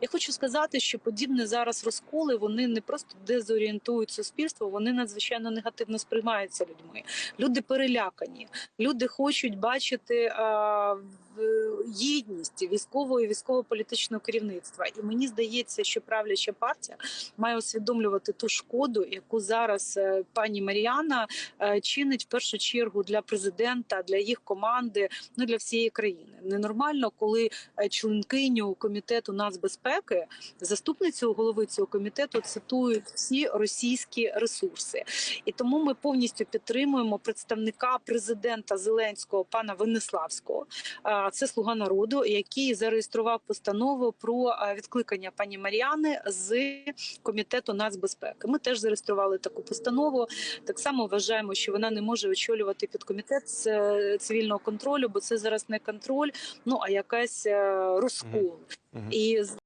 Я хочу сказати, що подібні зараз розколи вони не просто дезорієнтують суспільство, вони надзвичайно негативно сприймаються людьми. Люди перелякані, люди хочуть бачити а, єдність військового і військово-політичного керівництва. І мені здається, що правляча партія має усвідомлювати ту шкоду, яку зараз е, пані Маріана е, чинить в першу чергу для президента, для їх команди, ну для всієї країни. Ненормально, коли е, членкиню комітету нацбезпеки, заступницю голови цього комітету цитують всі російські ресурси, і тому ми повністю підтримуємо представника президента Зеленського пана Венеславського. Це слуга народу, який зареєстрував постанову про відкликання пані Маріани з комітету нацбезпеки. Ми теж зареєстрували таку постанову. Так само вважаємо, що вона не може очолювати підкомітет е, цивільного контролю, бо це зараз не контроль, ну а якась е, розкол. Мгм. І з